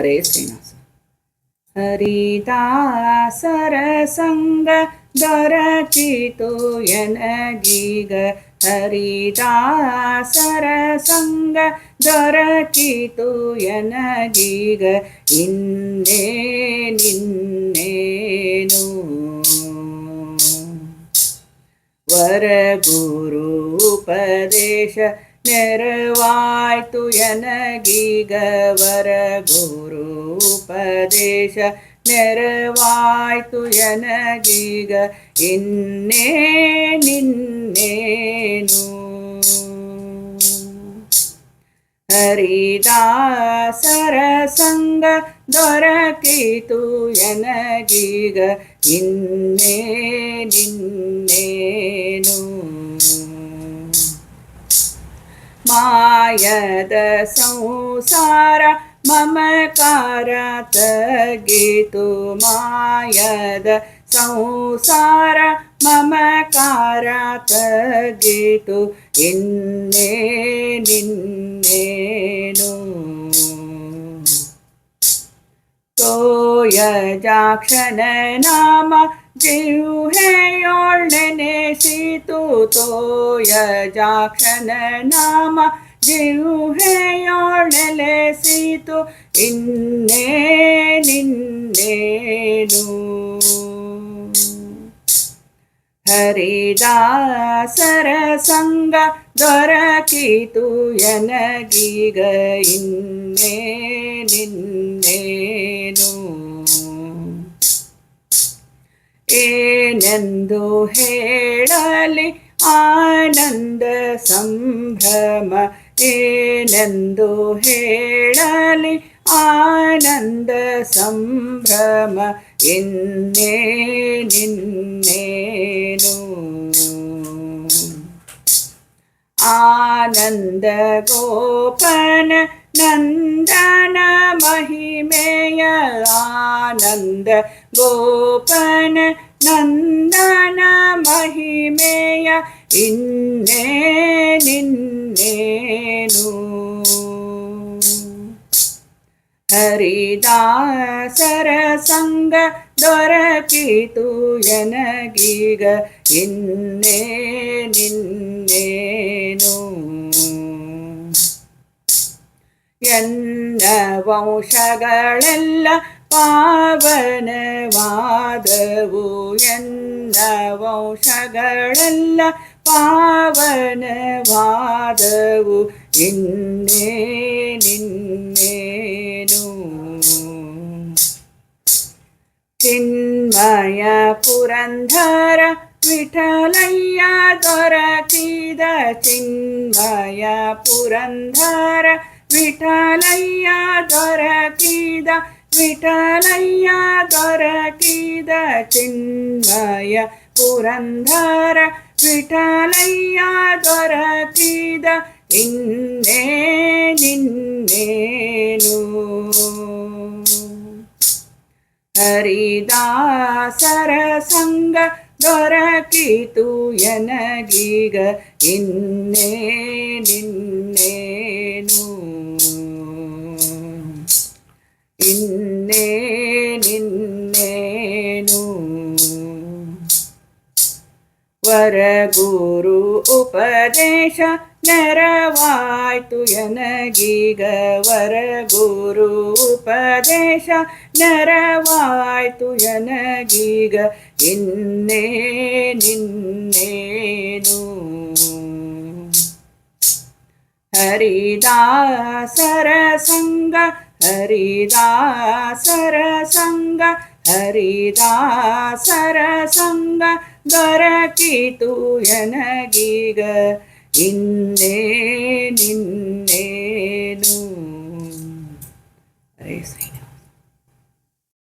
ஹரே ஸ்ரீனிவாசன் हरिदासरसङ्ग दरचितो यनगीग हरिदासरसङ्ग दरचितो यनगीग इन्ने निन्नेनु वरगुरुपदेश ನೆರವಾಯ್ತು ಎನಗೀಗವರ ಗುರುಪದೇಶ ನೆರವಾಯ್ತು ಎನಗೀಗ ಇನ್ನೇ ನಿನ್ನೇನು ಹರಿದಾಸರ ಸಂಗ ದೊರಕಿತು ಎನಗೀಗ ಇನ್ನೇ ನಿನ್ನೇ मायद संसार मम कारत गीतु मायद संसार मम कार तेतु इन्नेन्न नाम ಜಿಹ್ನೆಯೊಳನೆ ಸೀತು ತೋಯ ಜಾಕ್ಷನ ನಾಮ ಜಿಹ್ನೆಯೊಳನೆ ಸೀತು ಇನ್ನೇ ನಿನ್ನೇನು ಹರಿದಾಸರ ಸಂಗ ದೊರಕಿತು ಯನಗೀಗ ಇನ್ನೇ ಎಂದು ಹೇಳಲಿ ಆನಂದ ಸಂಭ್ರಮ ಏನೆಂದು ಹೇಳಲಿ ಆನಂದ ಸಂಭ್ರಮ ಇನ್ನೇ ನಿನ್ನೇನು ಆನಂದ ಗೋಪನ നന്ദന മഹിമേയ ആനന്ദ ഗോപന നന്ദന മഹിമേയ ഇന്നേ നിന്നേനു ಹರಿದಾಸರಸಂಗ ದೊರಕಿತು ಎನಗೀಗ ಇನ್ನೇ ನಿನ್ನೇ എന്ന വംശകളല്ല പാവനവാദവു എന്ന വംശകളല്ല പാവനവാദവു ഇന്നേ നിന്നേനു ചിന്മയ പുരന്ധര വിഠലയ്യ ദൊരകിത ചിന്മയ പുരന്ധര విఠలయ్య దొరకిద విఠలయ్య దొరకిద చిన్మయ పురంధర విఠలయ్య దొరకిద ఇన్నే నిన్నేను ಹರಿದಾಸರ ಸಂಗ ದೊರಕಿತು ಎನಗೀಗ ಇನ್ನೇ ನಿನ್ನ ವರಗುರು ಉಪದೇಶ ನೆರವಾಯ್ತು ಎನಗೀಗ ವರಗುರು ಉಪದೇಶ ನೆರವಾಯ್ತು ಎನಗೀಗ ಇನ್ನೇ ನಿನ್ನೇನು ಹರಿದಾಸರ ಸಂಗ ಹರಿದಾಸರ ಸಂಗ ಹರಿದಾಸರ ಸಂಗ ದೊರಕಿತು ನನಗೀಗ ಹಿಂದೆ ನಿನ್ನ